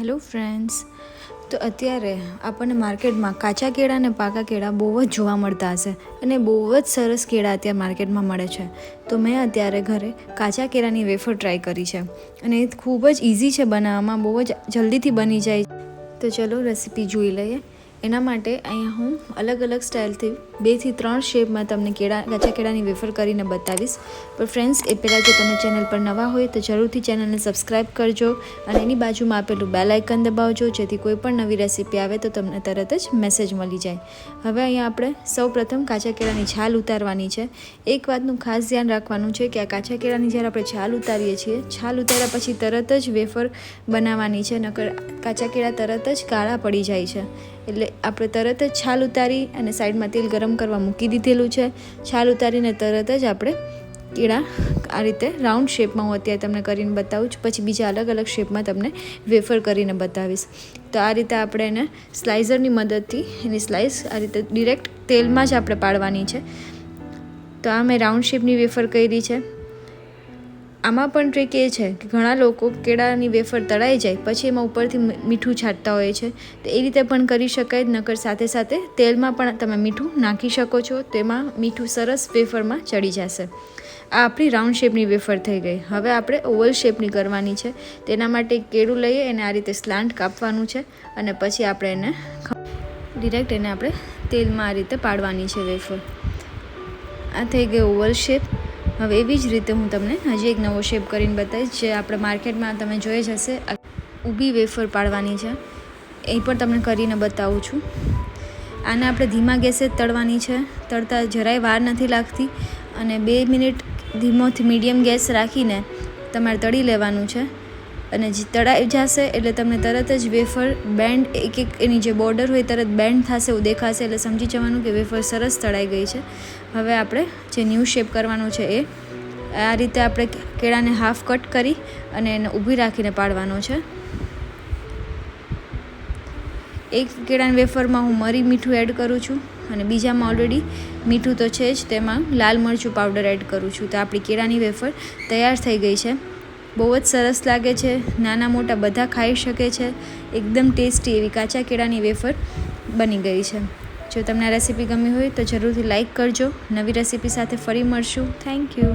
Hello friends. તો અત્યારે આપણને માર્કેટમાં કાચા કેળા અને પાકા કેળા બહુ જ જોવા મળતા હશે અને બહુ જ સરસ કેળા અત્યારે માર્કેટમાં મળે છે. તો મેં અત્યારે ઘરે કાચા કેળાની વેફર ટ્રાય કરી છે અને એ ખૂબ જ ઇઝી છે બનાવવામાં, બહુ જ જલ્દીથી બની જાય તો ચલો રેસીપી જોઈ લઈએ. એના માટે અહીંયા હું અલગ અલગ સ્ટાઇલથી બેથી ત્રણ શેપમાં તમને કેળા, કાચા કેળાની વેફર કરીને બતાવીશ. પણ ફ્રેન્ડ્સ એ પહેલાં જો તમે ચેનલ પર નવા હોય તો જરૂરથી ચેનલને સબસ્ક્રાઈબ કરજો અને એની બાજુમાં આપેલું બેલ આઇકન દબાવજો, જેથી કોઈ પણ નવી રેસીપી આવે તો તમને તરત જ મેસેજ મળી જાય. હવે અહીંયા આપણે સૌ પ્રથમ કાચા કેળાની છાલ ઉતારવાની છે. એક વાતનું ખાસ ધ્યાન રાખવાનું છે કે આ કાચા કેળાની જ્યારે આપણે છાલ ઉતારીએ છીએ, છાલ ઉતાર્યા પછી તરત જ વેફર બનાવવાની છે, નકર કાચા કેળા તરત જ કાળા પડી જાય છે. એટલે આપણે તરત જ છાલ ઉતારી અને સાઈડમાં તેલ ગરમ કરવા મૂકી દીધેલું છે. છાલ ઉતારીને તરત જ આપણે કેળા આ રીતે રાઉન્ડ શેપમાં હું અત્યારે તમને કરીને બતાવું છું. પછી બીજા અલગ અલગ શેપમાં તમને વેફર કરીને બતાવીશ. તો આ રીતે આપણે એને સ્લાઇઝરની મદદથી એની સ્લાઇસ આ રીતે ડિરેક્ટ તેલમાં જ આપણે પાડવાની છે. તો આ મેં રાઉન્ડ શેપની વેફર કરી છે. આમાં પણ ટ્રીક એ છે કે ઘણા લોકો કેળાની વેફર તળાઈ જાય, પછી એમાં ઉપરથી મીઠું છાંટતા હોય છે. તો એ રીતે પણ કરી શકાય, નકર સાથે સાથે તેલમાં પણ તમે મીઠું નાખી શકો છો, તેમાં મીઠું સરસ વેફરમાં ચડી જશે. આ આપણી રાઉન્ડ શેપની વેફર થઈ ગઈ. હવે આપણે ઓવલ શેપની કરવાની છે. તેના માટે કેળું લઈએ, એને આ રીતે સ્લાન્ટ કાપવાનું છે અને પછી આપણે એને ડિરેક્ટ એને આપણે તેલમાં આ રીતે પાડવાની છે વેફર. આ થઈ ગઈ ઓવલ શેપ. હવે એવી જ રીતે હું તમને હજી એક નવો શેપ કરીને બતાવીશ, જે આપણે માર્કેટમાં તમે જોઈ જ હશે. ઊભી વેફર પાડવાની છે. એ પણ તમને કરીને બતાવું છું. આને આપણે ધીમા ગેસે જ તળવાની છે. તળતા જરાય વાર નથી લાગતી અને બે મિનિટ ધીમોથી મીડિયમ ગેસ રાખીને તમારે તળી લેવાનું છે. અને જે તળાઈ જશે એટલે તમને તરત જ વેફર બેન્ડ એક એક એની જે બોર્ડર હોય તરત બેન્ડ થશે, એવું દેખાશે. એટલે સમજી જવાનું કે વેફર સરસ તળાઈ ગઈ છે. હવે આપણે જે ન્યૂ શેપ કરવાનું છે એ, આ રીતે આપણે કેળાને હાફ કટ કરી અને એને ઊભી રાખીને પાડવાનો છે. એક કેળાની વેફરમાં હું મરી મીઠું એડ કરું છું અને બીજામાં ઓલરેડી મીઠું તો છે જ, તેમાં લાલ મરચું પાવડર એડ કરું છું. તો આપણી કેળાની વેફર તૈયાર થઈ ગઈ છે. બહુ જ સરસ લાગે છે. નાના મોટા બધા ખાઈ શકે છે. એકદમ ટેસ્ટી એવી કાચા કેળાની વેફર બની ગઈ છે. જો તમને આ રેસીપી ગમી હોય તો જરૂરથી લાઇક કરજો. નવી રેસીપી સાથે ફરી મળશું. Thank you.